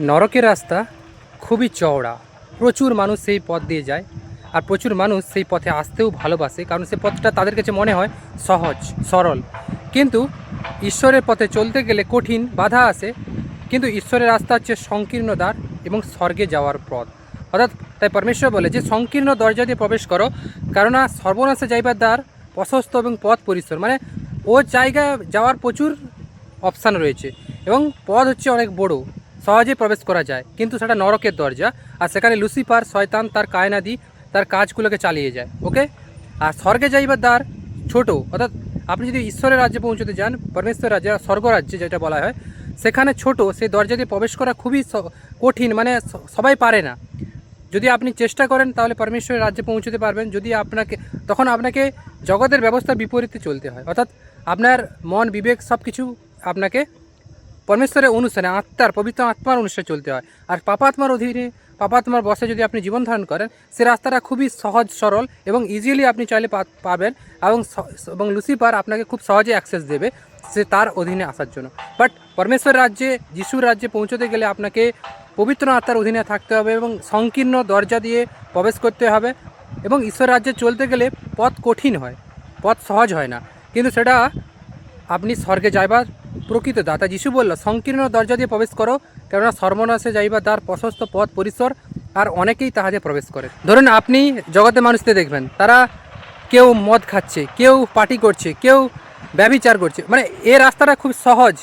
নরকের রাস্তা খুবই চওড়া। প্রচুর মানুষ সেই পথ দিয়ে যায় আর প্রচুর মানুষ সেই পথে আসতেও ভালোবাসে কারণ সেই পথটা তাদের কাছে মনে হয় সহজ, সরল। কিন্তু ঈশ্বরের পথে চলতে গেলে কঠিন বাধা আসে। কিন্তু ঈশ্বরের রাস্তা হচ্ছে সংকীর্ণ দ্বার এবং স্বর্গে যাওয়ার পথ। অর্থাৎ তাই পরমেশ্বর বলে যে, সংকীর্ণ দরজা দিয়ে প্রবেশ করো, কেননা সর্বনাশে যাইবার দ্বার প্রশস্ত এবং পথ পরিসর মানে ও জায়গায় যাওয়ার প্রচুর অপশান রয়েছে এবং পথ হচ্ছে অনেক বড়। সহজে প্রবেশ করা যায়। কিন্তু সেটা নরকের দরজা, আর সেখানে লুসিফার, শয়তান, তার কায়নাদি, তার কাজগুলোকে চালিয়ে যায়, ওকে? আর স্বর্গে যাইবার দ্বার ছোট, অর্থাৎ আপনি যদি ঈশ্বরের রাজ্যে পৌঁছতে যান পরমেশ্বর রাজ্যে, স্বর্গরাজ্যে যেটা বলা হয়, সেখানে ছোট, সেই দরজা দিয়ে প্রবেশ করা খুবই কঠিন মানে সবাই পারে না। যদি আপনি চেষ্টা করেন, তাহলে পরমেশ্বরের রাজ্যে পৌঁছতে পারবেন। যদি আপনাকে, তখন আপনাকে জগতের ব্যবস্থার বিপরীতে চলতে হয়। অর্থাৎ আপনার মন, বিবেক সব কিছু আপনাকে পরমেশ্বরের অনুষ্ঠানে আত্মার, পবিত্র আত্মার অনুষ্ঠানে চলতে হয়। আর পাপাত্মার অধীনে, পাপাত্মার বসে যদি আপনি জীবন ধারণ করেন, সে রাস্তাটা খুবই সহজ, সরল এবং ইজিলি আপনি চাইলে পাবেন এবং এবং লুসিফার আপনাকে খুব সহজে অ্যাক্সেস দেবে সে তার অধীনে আসার জন্য। বাট পরমেশ্বর রাজ্যে, যিশুর রাজ্যে পৌঁছতে গেলে আপনাকে পবিত্র আত্মার অধীনে থাকতে হবে এবং সংকীর্ণ দরজা দিয়ে প্রবেশ করতে হবে এবং ঈশ্বর রাজ্যে চলতে গেলে পথ কঠিন হয়, পথ সহজ হয় না। কিন্তু সেটা আপনি স্বর্গে যাইবার প্রকৃত দাতা যিশু বলল সংকীর্ণ দরজা দিয়ে প্রবেশ করো, কেননা সর্বনাশে যাইবার তার প্রশস্ত পথ, পরিসর, আর অনেকেই তাহাতে প্রবেশ করে। ধরুন আপনি জগতে মানুষদের দেখবেন, তারা কেউ মদ খাচ্ছে, কেউ পার্টি করছে, কেউ ব্যভিচার করছে মানে এ রাস্তাটা খুব সহজ,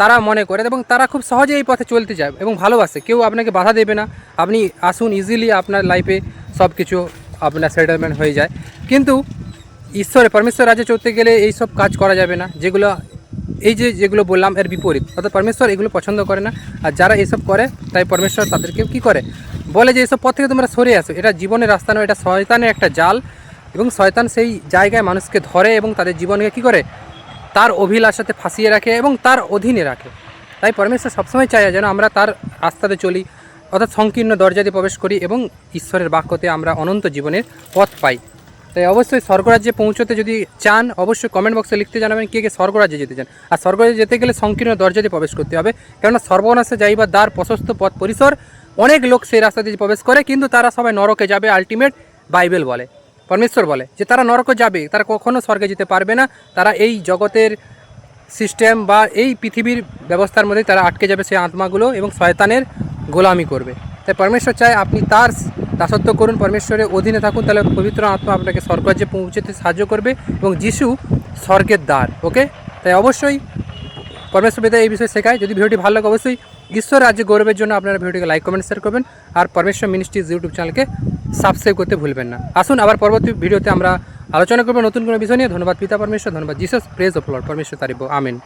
তারা মনে করে এবং তারা খুব সহজে এই পথে চলতে যায় এবং ভালোবাসে। কেউ আপনাকে বাধা দেবে না, আপনি আসুন ইজিলি আপনার লাইফে সব কিছু আপনার সেটেলমেন্ট হয়ে যায়। কিন্তু ঈশ্বরে পরমেশ্বর রাজ্যে চলতে গেলে এই সব কাজ করা যাবে না, যেগুলো এই যে যেগুলো বললাম এর বিপরীত, অর্থাৎ পরমেশ্বর এগুলো পছন্দ করে না, আর যারা এসব করে, তাই পরমেশ্বর তাদেরকে কি করে? বলে যে এসব পথ থেকে তোমরা সরে আসো, এটা জীবনের রাস্তা নয়, এটা শয়তানের একটা জাল, এবং শয়তান সেই জায়গায় মানুষকে ধরে এবং তাদের জীবনকে কি করে? তার অভিলাষাতে ফাঁসিয়ে রাখে এবং তার অধীনে রাখে। তাই পরমেশ্বর সবসময় চায় যেন আমরা তার রাস্তাতে চলি, অর্থাৎ সংকীর্ণ দরজা দিয়ে প্রবেশ করি এবং ঈশ্বরের বাক্যতে আমরা অনন্ত জীবনের পথ পাই। তাই অবশ্যই স্বর্গরাজ্যে পৌঁছতে যদি চান, অবশ্যই কমেন্ট বক্সে লিখতে জানাবেন কে কে স্বর্গরাজ্যে যেতে চান। আর স্বর্গরাজ্যে যেতে গেলে সংকীর্ণ দরজা দিয়ে প্রবেশ করতে হবে। কেননা সর্বনাশে যাইবার দ্বার প্রশস্ত পথ পরিসর, অনেক লোক সেই রাস্তা দিয়ে প্রবেশ করে, কিন্তু তারা সবাই নরকে যাবে আলটিমেট বাইবেল বলে, পরমেশ্বর বলে, যে তারা নরকে যাবে, তারা কখনো স্বর্গে যেতে পারবে না। তারা এই জগতের সিস্টেম বা এই পৃথিবীর ব্যবস্থার মধ্যে তারা আটকে যাবে সেই আত্মাগুলো এবং শয়তানের গোলামি করবে। তাই পরমেশ্বর চায় আপনি তার দাসত্ব করুন, পরমেশ্বরের অধীনে থাকুন, তাহলে পবিত্র আত্মা আপনাকে স্বর্গরাজ্যে পৌঁছতে সাহায্য করবে এবং যিশু স্বর্গের দ্বার ওকে তাই অবশ্যই পরমেশ্বর বেদা এই বিষয়ে শেখায়। যদি ভিডিওটি ভালো লাগে, অবশ্যই ঈশ্বর রাজ্যে গৌরবের জন্য আপনারা ভিডিওটিকে লাইক কমেন্ট শেয়ার করবেন। আর পরমেশ্বর মিনিস্ট্রিজ ইউটিউব চ্যানেলকে সাবস্ক্রাইব করতে ভুলবেন না। আসুন, আবার পরবর্তী ভিডিওতে আমরা আলোচনা করব নতুন কোনো বিষয় নিয়ে। ধন্যবাদ পিতা পরমেশ্বর, ধন্যবাদ জিসাস প্রেজ অফ লর্ড পরমেশ্বর তারিব, আমিন।